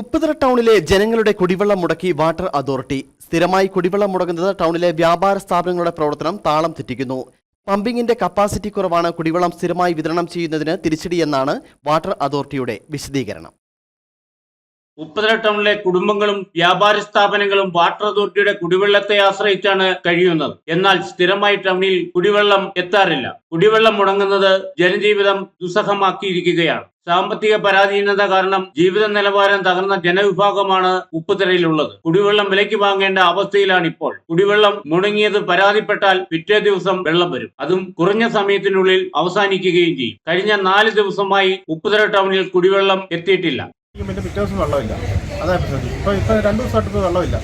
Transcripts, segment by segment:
ഉപ്പുതറ ടൗണിലെ ജനങ്ങളുടെ കുടിവെള്ളം മുടക്കി വാട്ടർ അതോറിറ്റി. സ്ഥിരമായി കുടിവെള്ളം മുടങ്ങുന്നത് ടൗണിലെ വ്യാപാര സ്ഥാപനങ്ങളുടെ പ്രവർത്തനം താളം തെറ്റിക്കുന്നു. പമ്പിങ്ങിന്റെ കപ്പാസിറ്റി കുറവാണ് കുടിവെള്ളം സ്ഥിരമായി വിതരണം ചെയ്യുന്നതിന് തിരിച്ചടിയെന്നാണ് വാട്ടർ അതോറിറ്റിയുടെ വിശദീകരണം. ഉപ്പുതല ടൗണിലെ കുടുംബങ്ങളും വ്യാപാര സ്ഥാപനങ്ങളും വാട്ടർ അതോറിറ്റിയുടെ കുടിവെള്ളത്തെ ആശ്രയിച്ചാണ് കഴിയുന്നത്. എന്നാൽ സ്ഥിരമായി ടൗണിൽ കുടിവെള്ളം എത്താറില്ല. കുടിവെള്ളം മുടങ്ങുന്നത് ജനജീവിതം ദുസ്സഹമാക്കിയിരിക്കുകയാണ്. സാമ്പത്തിക പരാധീനത കാരണം ജീവിത നിലവാരം തകർന്ന ജനവിഭാഗമാണ് ഉപ്പുതിരയിലുള്ളത് കുടിവെള്ളം വിലയ്ക്ക് വാങ്ങേണ്ട അവസ്ഥയിലാണ് ഇപ്പോൾ കുടിവെള്ളം മുടങ്ങിയത് പരാതിപ്പെട്ടാൽ പിറ്റേ ദിവസം വെള്ളം വരും. അതും കുറഞ്ഞ സമയത്തിനുള്ളിൽ അവസാനിക്കുകയും ചെയ്യും. കഴിഞ്ഞ നാല് ദിവസമായി ഉപ്പുതിര ടൗണിൽ കുടിവെള്ളം എത്തിയിട്ടില്ല. പിന്നെ പിറ്റേ ദിവസം വെള്ളമില്ല. അതാ പ്രശ്നം ഇപ്പോൾ ഇപ്പോൾ രണ്ട് ദിവസമായിട്ട് ഇപ്പോൾ വെള്ളമില്ല.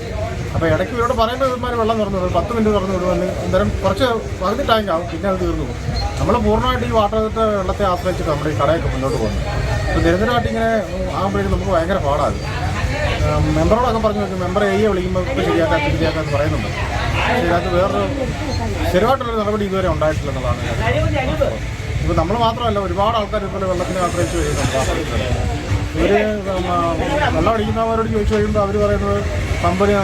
അപ്പോൾ ഇടയ്ക്ക് ഇവരോട് പറയുമ്പോൾ ഇവന്മാർ വെള്ളം തുറന്നു വിടും. പത്ത് മിനിറ്റ് തുറന്നു വിടുമെന്ന് അന്നേരം കുറച്ച് പകുതി ടാങ്ക് ആവും. പിന്നെ അത് തീർന്നു പോകും. നമ്മൾ പൂർണമായിട്ട് ഈ വാട്ടർ വാട്ടറിന്റെ വെള്ളത്തെ ആശ്രയിച്ചിട്ട് നമ്മുടെ ഈ കടയൊക്കെ മുന്നോട്ട് പോകുന്നത്. അപ്പോൾ നിരന്തരമായിട്ട് ഇങ്ങനെ ആകുമ്പോഴേക്കും നമുക്ക് ഭയങ്കര പാടാണ്. മെമ്പറോടൊക്കെ പറഞ്ഞു നോക്കും മെമ്പർ എയ്യെ വിളിക്കുമ്പോൾ ഇപ്പോൾ ശരിയാക്കാൻ ശരിയാക്കാന്ന് പറയുന്നുണ്ട്. പക്ഷേ ഇതിനകത്ത് വേറൊരു സ്ഥിരമായിട്ടുള്ളൊരു നടപടി ഇതുവരെ ഉണ്ടായിട്ടില്ല എന്നുള്ളതാണ്. ഇപ്പോൾ നമ്മൾ മാത്രമല്ല ഒരുപാട് ആൾക്കാർ ഇതുപോലെ വെള്ളത്തിനെ ആശ്രയിച്ച് വരുന്നുണ്ട്. ഇവർ വെള്ളം അടിക്കുന്നവരോട് ചോദിച്ചു കഴിയുമ്പോൾ അവർ പറയുന്നത് പമ്പിന്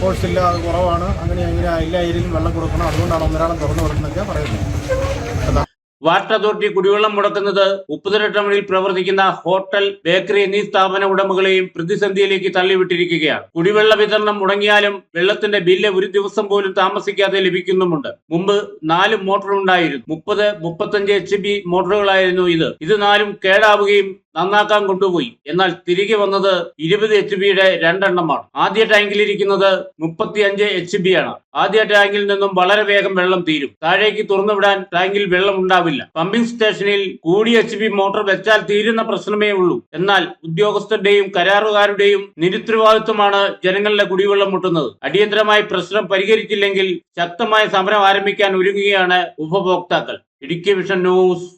ഫോഴ്സ് ഇല്ല അത് കുറവാണ്. അങ്ങനെ ഇങ്ങനെ എല്ലാ ഏരിയയിലും വെള്ളം കൊടുക്കണം. അതുകൊണ്ടാണ് ഒന്നരാളം തുറന്നു കൊടുക്കുന്നതൊക്കെ പറയുന്നത്. വാട്ടർ അതോറിറ്റി കുടിവെള്ളം മുടക്കുന്നത് ഉപ്പുതര പ്രവർത്തിക്കുന്ന ഹോട്ടൽ ബേക്കറി എന്നീ സ്ഥാപന ഉടമകളെയും പ്രതിസന്ധിയിലേക്ക് തള്ളിവിട്ടിരിക്കുകയാണ്. കുടിവെള്ള വിതരണം മുടങ്ങിയാലും വെള്ളത്തിന്റെ ബില്ല് ഒരു ദിവസം പോലും താമസിക്കാതെ ലഭിക്കുന്നുമുണ്ട്. മുമ്പ് നാല് മോട്ടോർ ഉണ്ടായിരുന്നു. മുപ്പത് മുപ്പത്തഞ്ച് എച്ച് ബി മോട്ടോറുകളായിരുന്നു ഇത്. ഇത് നാലും കേടാവുകയും നന്നാക്കാൻ കൊണ്ടുപോയി. എന്നാൽ തിരികെ വന്നത് ഇരുപത് എച്ച് ബിയുടെ രണ്ടെണ്ണമാണ്. ആദ്യ ടാങ്കിലിരിക്കുന്നത് മുപ്പത്തിയഞ്ച് എച്ച് ബി ആണ്. ആദ്യ ടാങ്കിൽ നിന്നും വളരെ വേഗം വെള്ളം തീരും. താഴേക്ക് തുറന്നുവിടാൻ ടാങ്കിൽ വെള്ളം ഉണ്ടാവില്ല. പമ്പിംഗ് സ്റ്റേഷനിൽ കൂടിയ എച്ച് ബി മോട്ടോർ വെച്ചാൽ തീരുന്ന പ്രശ്നമേ ഉള്ളൂ. എന്നാൽ ഉദ്യോഗസ്ഥരുടെയും കരാറുകാരുടെയും നിരുത്തരവാദിത്വമാണ് ജനങ്ങളുടെ കുടിവെള്ളം മുട്ടുന്നത്. അടിയന്തരമായി പ്രശ്നം പരിഹരിച്ചില്ലെങ്കിൽ ശക്തമായ സമരം ആരംഭിക്കാൻ ഒരുങ്ങുകയാണ് ഉപഭോക്താക്കൾ. Idukki vision news.